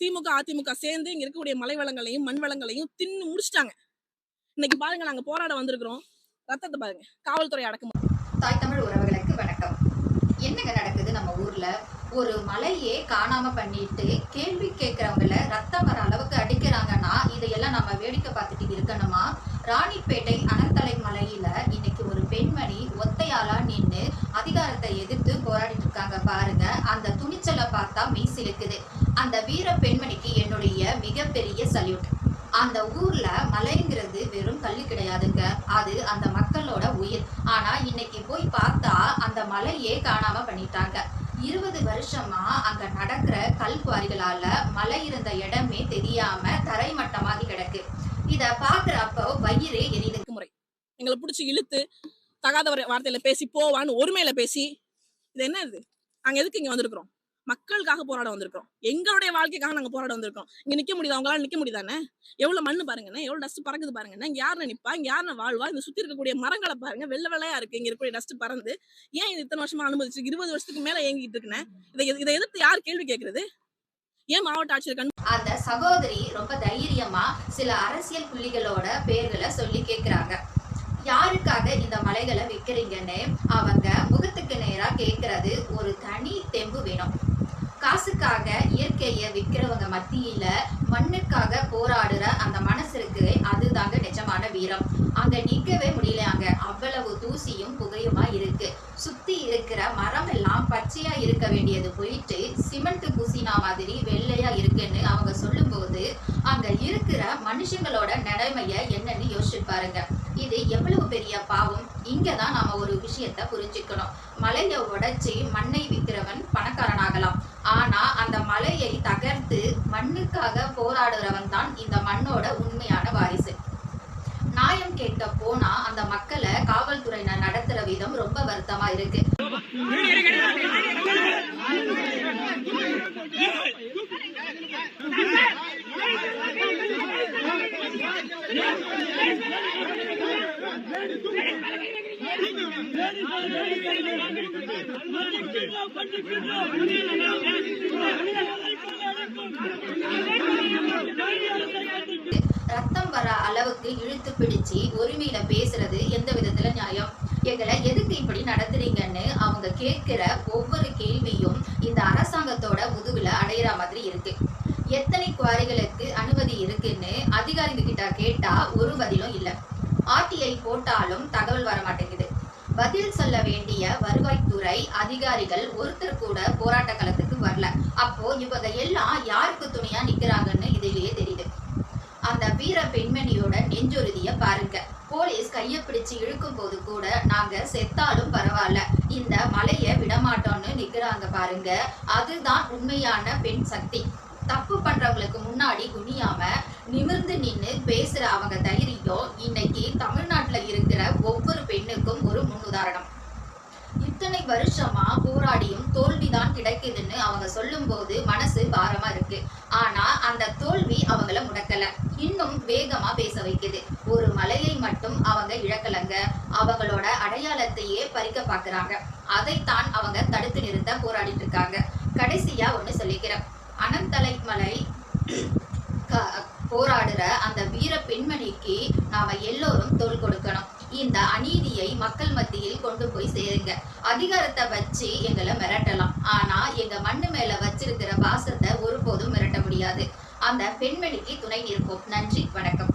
திமுக அதிமுக சேர்ந்து இங்க இருக்கக்கூடிய மலை வளங்களையும் மண் வளங்களையும் தின்னு முடிச்சிட்டாங்க. இன்னைக்கு பாருங்க நாங்க போராட வந்திருக்கிறோம். ரத்தத்தை பாருங்க காவல்துறை அடக்கம் தாய் தமிழ் உறவுகளுக்கு வணக்கம். என்னங்க நடக்குது நம்ம ஊர்ல? ஒரு மலையே காணாம பண்ணிட்டு கேள்வி கேட்கறவங்கள ரத்தம் வர அளவுக்கு அடிக்கிறாங்கன்னா இதையெல்லாம் நம்ம வேடிக்கை பார்த்துட்டு இருக்கணுமா? ராணிப்பேட்டை அனந்தலை மலையில இன்னைக்கு ஒரு பெண்மணி ஒத்தையாளா நின்னு அதிகாரத்தை எதிர்த்து போராடிட்டு இருக்காங்க பாருங்க. அந்த துணிச்சலை பார்த்தா மீசிலுக்குது. அந்த வீர பெண்மணிக்கு என்னுடைய மிகப்பெரிய சல்யூட். அந்த ஊர்ல மலைங்கிறது வெறும் கல் கிடையாதுங்க. அது அந்த மக்களோட உயிர். ஆனா இன்னைக்கு போய் பார்த்தா அந்த மலையே காணாம பண்ணிட்டாங்க. இருபது வருஷமா அங்க நடக்கிற கல் குவாரிகளால மலை இருந்த இடமே தெரியாம தரைமட்டமாகி கிடக்கு. இத பாக்குறப்போ வயிறே எரியுது. முறை. எங்களை பிடிச்சி இழுத்து தகாத வார்த்தையில பேசி போவான்னு ஒருமையில பேசி இது என்ன இது? நாங்க எதுக்கு இங்க வந்திருக்கிறோம்? மக்களுக்காக போராட வந்திருக்கோம் எங்களுடைய வாழ்க்கைக்காக நாங்க போராட வந்திருக்கோம். இங்க நிக்க முடியுது? அவங்களால நிக்க முடியுதானே? எவ்வளவு மண்ணு பாருங்கண்ணே எவ்வளவு டஸ்ட் பறக்குது பாருங்கண்ணே. இங்க யார் நினைப்பா இங்க யாருன்னு வாழ்வா? இந்த சுத்தி இருக்கக்கூடிய மரங்களை பாருங்க. வெள்ள வெள்ளையா இருக்கு. இங்க இருக்கக்கூடிய டஸ்ட் பறந்து. ஏன் இது இத்தனை வருஷமா அனுமதிச்சு இருபது வருஷத்துக்கு மேல ஏங்கிட்டு இருக்கேன் இதை இதை எதிர்த்து யார் கேள்வி கேட்கறது ஏன் மாவட்ட ஆட்சியர் கண் அந்த சகோதரி ரொம்ப தைரியமா சில அரசியல் புள்ளிகளோட பேர்களை சொல்லி கேக்குறாங்க. யாருக்காக இந்த மலைகளை விற்கிறீங்கன்னு அவங்க முகத்துக்கு நேரா கேட்கறது ஒரு தனி தெம்பு வேணும். காசுக்காக இயற்கையை விற்கிறவங்க மத்தியில மண்ணுக்காக போராடுற அந்த மனசு இருக்கு அதுதாங்க நிஜமான வீரம். அங்க நிக்கவே முடியல அங்க அவ்வளவு தூசியும் புகையுமா இருக்கு. சுத்தி இருக்கிற மரம் எல்லாம் பச்சையா இருக்க வேண்டியது போயிட்டு சிமெண்ட் பூசினா மாதிரி வெள்ளையா இருக்குன்னு அவங்க சொல்லும்போது அங்க இருக்கிற மனுஷங்களோட நிலைமைய என்னன்னு யோசிச்சு பாருங்க. இது எவ்வளவு பெரிய பாவம். இங்கே தான் நாம் ஒரு விஷயத்தை புரிஞ்சுக்கணும் மலையை உடைச்சி மண்ணை விற்கிறவன் பணக்காரனாகலாம் ஆனால் அந்த மலையை தகர்த்து மண்ணுக்காக போராடுறவன் தான் இந்த மண்ணோட உண்மையான வாரிசு நியாயம் கேட்க போனா அந்த மக்களை காவல்துறையினர் நடத்துற விதம் ரொம்ப வருத்தமா இருக்கு ரத்தம் வர அளவுக்கு இழுத்து பிடிச்சு உரிமையில பேசுறது எந்த விதத்துல நியாயம்? எங்களை எதுக்கு இப்படி நடத்துறீங்கன்னு அவங்க கேட்கிற ஒவ்வொரு கேள்வியும் இந்த அரசாங்கத்தோட முதுகுல அடையிற மாதிரி இருக்கு. எத்தனை குவாரிகளுக்கு அனுமதி இருக்குன்னு அதிகாரிங்க கிட்ட கேட்டா ஒரு பதிலும் இல்ல. ஆர்டிஐ போட்டாலும் தகவல் வர மாட்டேங்குது பதில் சொல்ல வேண்டிய வருவாய்த்துறை அதிகாரிகள் ஒருத்தர் கூட போராட்ட களத்துக்கு வரல. அப்போ இவங்க எல்லாம் யாருக்கு துணையா நிக்கிறாங்கன்னு இதிலேயே தெரியுது. அந்த வீர பெண்மணியோட நெஞ்சுறுதிய பாருங்க. போலீஸ் கைய பிடிச்சு இழுக்கும் போது கூட நாங்க செத்தாலும் பரவாயில்ல. இந்த மலைய விடமாட்டோம்னு நிக்கிறாங்க பாருங்க. அதுதான் உண்மையான பெண் சக்தி. தப்பு பண்றவங்களுக்கு முன்னாடி குனியாம நிமிர்ந்து நின்னு பேசுற அவங்க தைரியம் இன்னைக்கு தமிழ்நாட்டுல இருக்கிற ஒவ்வொரு பெண்ணுக்கும் ஒரு முன்னுதாரணம். இத்தனை வருஷமா போராடியும் தோல்விதான் கிடைக்குதுன்னு அவங்க சொல்லும் போது மனசு பாரமா இருக்கு. ஆனா அந்த தோல்வி அவங்கள முடக்கல. இன்னும் வேகமா பேச வைக்குது. ஒரு மலையை மட்டும் அவங்க இழக்கலங்க. அவங்களோட அடையாளத்தையே பறிக்க பாக்குறாங்க. அதைத்தான் அவங்க தடுத்து நிறுத்த போராடிட்டு இருக்காங்க. கடைசியா ஒண்ணு சொல்லிக்கிறேன். அனந்தலை மலை க- போராடுற அந்த வீர பெண்மணிக்கு நாம எல்லோரும் தோள் கொடுக்கணும். இந்த அநீதியை மக்கள் மத்தியில் கொண்டு போய் சேருங்க. அதிகாரத்தை வச்சு எங்களை மிரட்டலாம். ஆனா எங்க மண்ணு மேல வச்சிருக்கிற பாசத்தை ஒருபோதும் மிரட்ட முடியாது. அந்த பெண்மணிக்கு துணை நிற்போம். நன்றி. வணக்கம்.